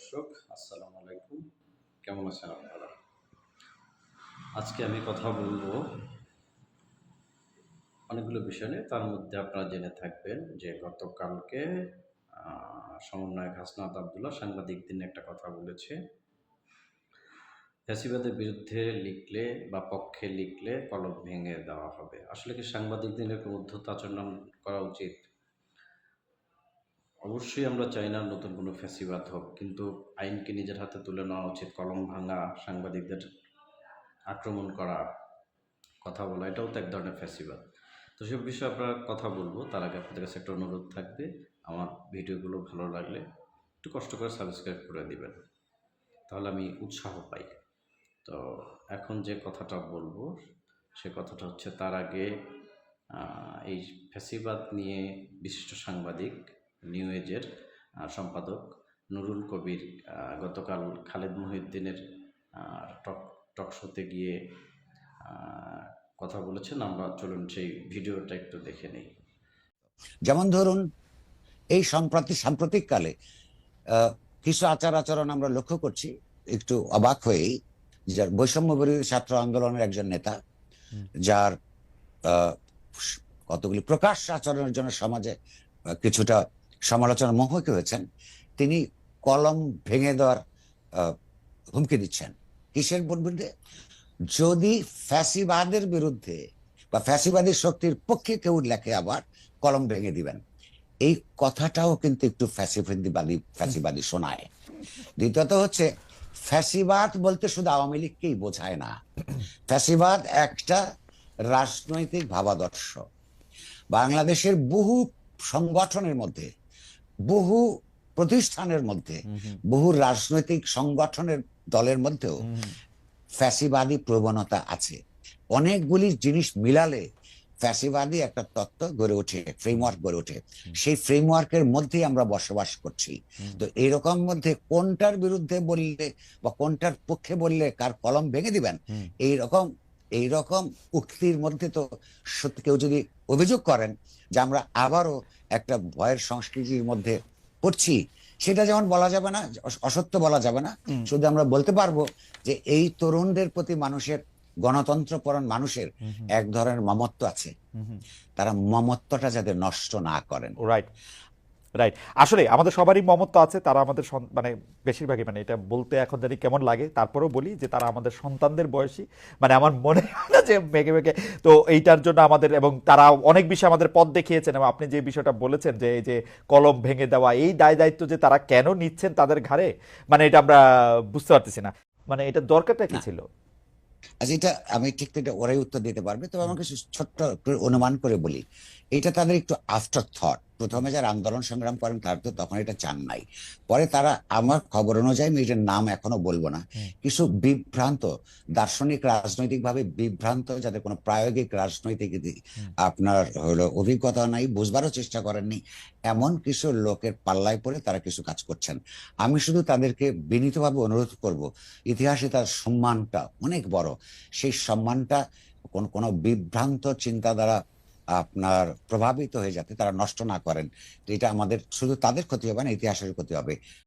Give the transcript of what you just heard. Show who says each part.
Speaker 1: দর্শক, আসসালামু আলাইকুম। কেমন আছেন আপনারা? আজকে আমি কথা বলব অনেকগুলো বিষয় নিয়ে। তার মধ্যে আপনারা জেনে থাকবেন যে গতকালকে সমন্বয়ক হাসনাত আবদুল্লাহ সাংবাদিক দিনে একটা কথা বলেছে। ফ্যাসিবাদের বিরুদ্ধে লিখলে বা পক্ষে লিখলে কলম ভেঙে দেওয়া হবে। আসলে কি সাংবাদিক দিনের কোনো উদ্ধত আচরণ করা উচিত? অবশ্যই আমরা চাই না নতুন কোনো ফ্যাসিবাদ হোক, কিন্তু আইনকে নিজের হাতে তুলে নেওয়া উচিত, কলম ভাঙা, সাংবাদিকদের আক্রমণ করা, কথা বলা, এটাও তো এক ধরনের ফ্যাসিবাদ। তো সব বিষয়ে আপনারা কথা বলব, তার আগে আপনাদের কাছে একটা অনুরোধ থাকবে, আমার ভিডিওগুলো ভালো লাগলে একটু কষ্ট করে সাবস্ক্রাইব করে দিবেন, তাহলে আমি উৎসাহ পাই। তো এখন যে কথাটা বলব, সে কথাটা হচ্ছে তার আগে এই ফ্যাসিবাদ নিয়ে বিশিষ্ট সাংবাদিক নিউ এজের সম্পাদক। নুরুল কবির গতকাল খালেদ মহিউদ্দিনের টক টক শোতে গিয়ে কথা বলেছেন। আমরা চলুন সেই ভিডিওটা একটু দেখে নিই।
Speaker 2: যেমন ধরুন এই সম্প্রতি সাম্প্রতিককালে কিছু আচার আচরণ আমরা লক্ষ্য করছি। একটু অবাক হয়েই যার বৈষম্য বিরোধী ছাত্র আন্দোলনের একজন নেতা যার কতগুলি প্রকাশ আচরণের জন্য সমাজে কিছুটা সমালোচনার মুখোমুখি হয়েছেন? তিনি কলম ভেঙে দেওয়ার হুমকি দিচ্ছেন। কিসের বিরুদ্ধে? যদি ফ্যাসিবাদের বিরুদ্ধে বা ফ্যাসিবাদী শক্তির পক্ষে কেউ লেখে আবার, কলম ভেঙে দিবেন। এই কথাটাও কিন্তু একটু ফ্যাসিবাদী ফ্যাসিবাদী শোনায়। দ্বিতীয়ত হচ্ছে, ফ্যাসিবাদ বলতে শুধু আওয়ামী লীগকেই বোঝায় না। ফ্যাসিবাদ একটা রাজনৈতিক ভাবাদর্শ। বাংলাদেশের বহু সংগঠনের মধ্যে বহু প্রতিষ্ঠানের মধ্যে বহু রাজনৈতিক সংগঠনের দলের মধ্যেও ফ্যাসিবাদী প্রবণতা আছে। অনেকগুলি জিনিস মিলালে ফ্যাসিবাদী একটা তত্ত্ব গড়ে ওঠে ফ্রেমওয়ার্ক গড়ে ওঠে। সেই ফ্রেমওয়ার্কের মধ্যেই আমরা বসবাস করছি। তো এরকম মধ্যে কোনটার বিরুদ্ধে বললে বা কোনটার পক্ষে বললে কার কলম ভেঙে দিবেন
Speaker 3: হুম।
Speaker 2: এইরকম এইরকম উক্তির মধ্যে তো সত্যি কেউ যদি অভিযোগ করেন যে আমরা আবারও একটা ভয়ের সংস্কৃতির মধ্যে পড়ছি সেটা যেমন বলা যাবে না অসত্য বলা যাবে না শুধু আমরা বলতে পারব যে এই তরুণদের প্রতি মানুষের গণতন্ত্রপরণ মানুষের এক ধরনের মমত্ব আছে। তারা মমত্বটা যাতে নষ্ট না করেন।
Speaker 3: রাইট রাইট আসলে আমাদের সবারই মমত্ব আছে তারা আমাদের মানে বেশিরভাগই মানে এটা বলতে এখন জানি কেমন লাগে। তারপরেও বলি যে তারা আমাদের সন্তানদের বয়সী। মানে আমার মনে হয় না যে মেঘে মেঘে তো এইটার জন্য আমাদের এবং তারা অনেক বিষয়ে আমাদের পথ দেখিয়েছেন এবং আপনি যে বিষয়টা বলেছেন যে এই যে কলম ভেঙে দেওয়া এই দায় দায়িত্ব যে তারা কেন নিচ্ছেন তাদের ঘাড়ে মানে এটা আমরা বুঝতে পারতেছি না। মানে এটা দরকারটা কি ছিল?
Speaker 2: আচ্ছা এটা আমি ঠিক এটা ওরাই উত্তর দিতে পারবে। তবে আমাকে ছোট্ট অনুমান করে বলি। এটা তাদের একটু আফটার থট প্রথমে যারা আন্দোলন সংগ্রাম করেন তার তো তখন এটা চান নাই। পরে তারা আমার খবর অনুযায়ী আমি এটার নাম এখনও বলব না কিছু বিভ্রান্ত দার্শনিক রাজনৈতিক ভাবে বিভ্রান্ত যাদের কোনো প্রায়োগিক রাজনৈতিক আপনার হলো অভিজ্ঞতা নাই বুঝবারও চেষ্টা করেননি। এমন কিছু লোকের পাল্লায় পড়ে তারা কিছু কাজ করছেন। আমি শুধু তাদেরকে বিনীতভাবে অনুরোধ করব ইতিহাসে তার সম্মানটা অনেক বড়। সেই সম্মানটা কোন কোনো বিভ্রান্ত চিন্তা দ্বারা আপনার প্রভাবিত হয়ে যাতে তারা নষ্ট না করেন। এটা আমাদের, শুধু তাদের ক্ষতি হবে না, ইতিহাসের ক্ষতি হবে।